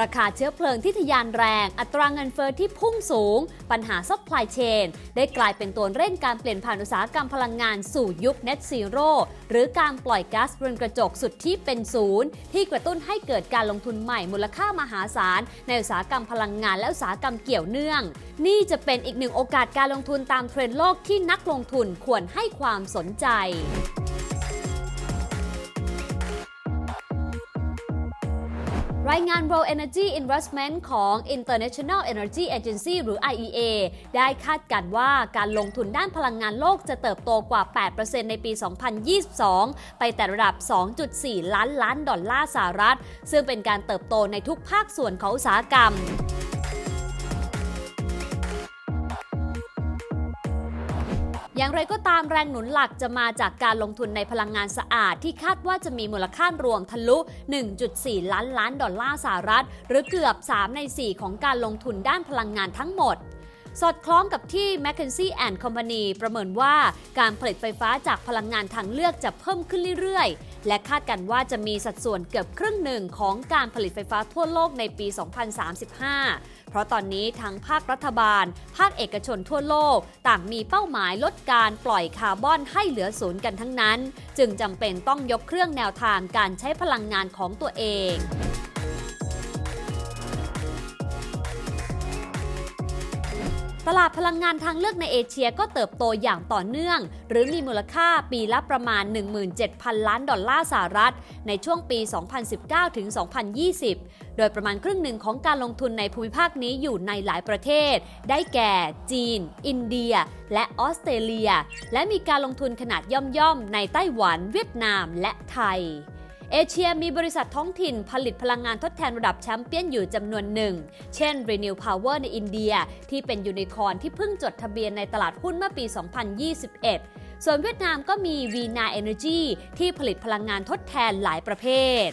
ราคาเชื้อเพลิงที่ทะยานแรง อัตราเงินเฟอ้อที่พุ่งสูง ปัญหาซัพพลายเชนได้กลายเป็นตัวเร่งการเปลี่ยนผ่านอุตสาหกรรมพลังงานสู่ยุค Net Zero หรือการปล่อยก๊าซเรือนกระจกสุดที่เป็นศูนย์ ที่กระตุ้นให้เกิดการลงทุนใหม่มูลค่ามหาศาล ในอุตสาหกรรมพลังงานและอุตสาหกรรมเกี่ยวเนื่อง นี่จะเป็นอีกหนึ่งโอกาสการลงทุนตามเทรนด์โลกที่นักลงทุนควรให้ความสนใจ รายงาน World Energy Investment ของ International Energy Agency หรือ IEA ได้คาดการณ์ว่าการลงทุนด้านพลังงานโลกจะเติบโตกว่า 8%ในปี 2022 ไปแต่ระดับ 2.4 ล้านล้านดอลลาร์สหรัฐ ซึ่งเป็นการเติบโตในทุกภาคส่วนของอุตสาหกรรม อย่างไรก็ตามแรงหนุนหลักจะมาจากการลงทุนในพลังงานสะอาด ที่คาดว่าจะมีมูลค่ารวมทะลุ 1.4 ล้านล้านดอลลาร์สหรัฐ หรือเกือบ 3 ใน 4 ของการลงทุนด้านพลังงานทั้งหมด สอดคล้องกับที่ McKinsey and Company ประเมินว่าการผลิตไฟฟ้าจากพลังงานทางเลือกจะเพิ่มขึ้นเรื่อยๆ และคาดกันว่าจะมีสัดส่วนเกือบครึ่งหนึ่งของการผลิตไฟฟ้าทั่วโลกในปี 2035 เพราะตอนนี้ทั้งภาครัฐบาล ภาคเอกชนทั่วโลก ต่างมีเป้าหมายลดการปล่อยคาร์บอนให้เหลือศูนย์กันทั้งนั้น จึงจำเป็นต้องยกเครื่องแนวทางการใช้พลังงานของตัวเอง ตลาดพลังงานทางเลือกในเอเชียก็เติบโตอย่างต่อเนื่อง หรือมีมูลค่าปีละประมาณ 17,000 ล้านดอลลาร์สหรัฐ ในช่วงปี 2019 ถึง 2020 โดยประมาณครึ่งหนึ่งของการลงทุนในภูมิภาคนี้อยู่ในหลายประเทศ ได้แก่ จีน อินเดีย และออสเตรเลีย และมีการลงทุนขนาดย่อมๆ ในไต้หวัน เวียดนาม และไทย เอเชียมีบริษัทท้องถิ่นผลิตพลังงานทดแทนระดับแชมเปี้ยนอยู่จำนวนหนึ่ง เช่น Renew Power ในอินเดีย ที่เป็นยูนิคอร์นที่เพิ่งจดทะเบียนในตลาดหุ้นเมื่อปี 2021 ส่วนเวียดนามก็มี Vina Energy ที่ผลิตพลังงานทดแทนหลายประเภท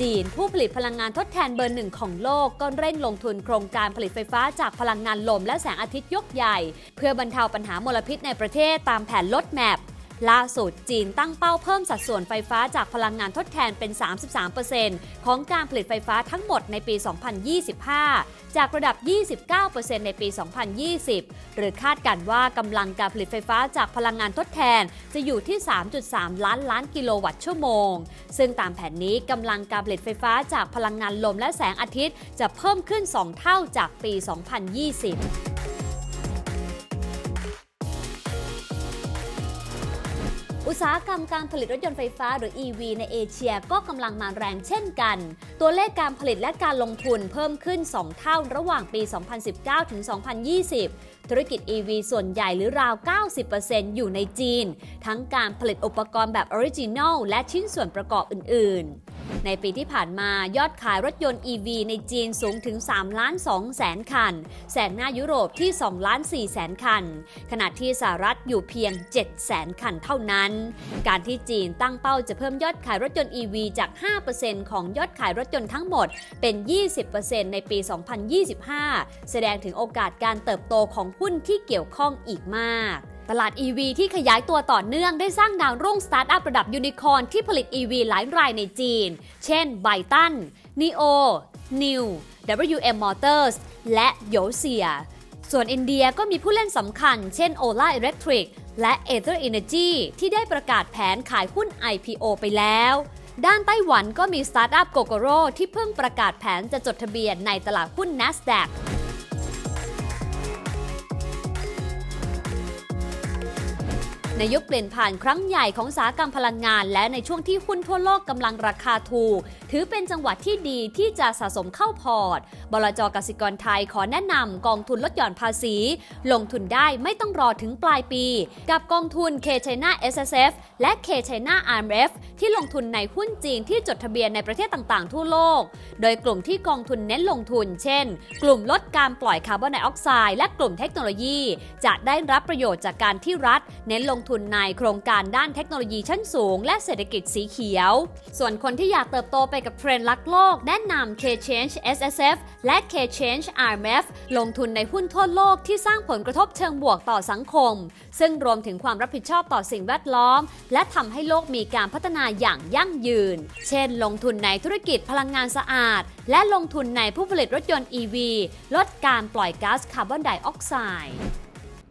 จีน ผู้ผลิตพลังงานทดแทนเบอร์หนึ่งของโลกก็เร่งลงทุนโครงการผลิตไฟฟ้าจากพลังงานลมและแสงอาทิตย์ยกใหญ่ เพื่อบรรเทาปัญหามลพิษในประเทศตามแผนลดแมพ ล่าสุดจีนตั้งเป้าเพิ่มสัดส่วนไฟฟ้าจากพลังงานทดแทนเป็น 33%ของการผลิตไฟฟ้าทั้งหมดในปี 2025 จากระดับ 29%ในปี 2020 หรือคาดกันว่ากำลังการผลิตไฟฟ้าจากพลังงานทดแทนจะอยู่ที่ 3.3 ล้านล้านกิโลวัตต์ชั่วโมง ซึ่งตามแผนนี้กำลังการผลิตไฟฟ้าจากพลังงานลมและแสงอาทิตย์ จะเพิ่มขึ้น 2 เท่าจากปี 2020 อุตสาหกรรมการผลิตรถยนต์ไฟฟ้าหรือ EV ในเอเชียก็กำลังมาแรงเช่นกัน ตัวเลขการผลิตและการลงทุนเพิ่มขึ้น 2 เท่าระหว่างปี 2019 ถึง 2020 ธุรกิจ EV ส่วนใหญ่หรือราว 90%อยู่ในจีน ทั้งการผลิตอุปกรณ์แบบออริจินอลและชิ้นส่วนประกอบอื่นๆ ในปีที่ผ่านมายอดขายรถยนต์ EV ในจีนสูงถึง3ล้าน2แสนคัน แสงหน้ายุโรปที่2ล้าน4แสนคัน ขณะที่สหรัฐอยู่เพียง7แสนคันเท่านั้น การที่จีนตั้งเป้าจะเพิ่มยอดขายรถยนต์ EV จาก 5%ของยอดขายรถยนต์ทั้งหมดเป็น 20%ในปี 2025 แสดงถึงโอกาสการเติบโตของหุ้นที่เกี่ยวข้องอีกมาก ตลาด EV ที่ขยายตัวต่อเนื่องได้สร้างดาวรุ่งสตาร์ทอัพระดับยูนิคอร์นที่ผลิต EV หลายรายในจีน เช่นไบตัน NIO New WM Motors และโยเซีย ส่วนอินเดียก็มีผู้เล่นสำคัญ เช่น Ola Electric และ Ether Energy ที่ได้ประกาศแผนขายหุ้น IPO ไปแล้ว ด้านไต้หวันก็มีสตาร์ทอัพโกโกโรที่เพิ่งประกาศแผนจะจดทะเบียนในตลาดหุ้น NASDAQ ในยุคเปลี่ยนผ่านครั้งใหญ่ของสาหกรรมพลังงาน และในช่วงที่หุ้นทั่วโลกกำลังราคาถูก ถือเป็นจังหวะที่ดีที่จะสะสมเข้าพอร์ต บลจกสิกรไทยขอแนะนำกองทุนลดหย่อนภาษี ลงทุนได้ไม่ต้องรอถึงปลายปี กับกองทุน K China SSF และ K China RMF ที่ลงทุนในหุ้นจีนที่จดทะเบียนในประเทศต่างๆ ทั่วโลก โดยกลุ่มที่กองทุนเน้นลงทุน เช่น กลุ่มลดการปล่อยคาร์บอนไดออกไซด์และกลุ่มเทคโนโลยี จะได้รับประโยชน์จากการที่รัฐ เน้นลงทุนในโครงการด้านเทคโนโลยีชั้นสูง และเศรษฐกิจสีเขียว ส่วนคนที่อยากเติบโตไปกับเทรนด์รักโลก แนะนำ K-Change SSF และ K-Change RMF ลงทุนในหุ้นทั่วโลกที่สร้างผลกระทบเชิงบวกต่อสังคม ซึ่งรวมถึงความรับผิดชอบต่อสิ่งแวดล้อม และทำให้โลกมีการพัฒนาอย่างยั่งยืน เช่น ลงทุนในธุรกิจพลังงานสะอาด และลงทุนในผู้ผลิตรถยนต์ EV ลดการปล่อยก๊าซคาร์บอนไดออกไซด์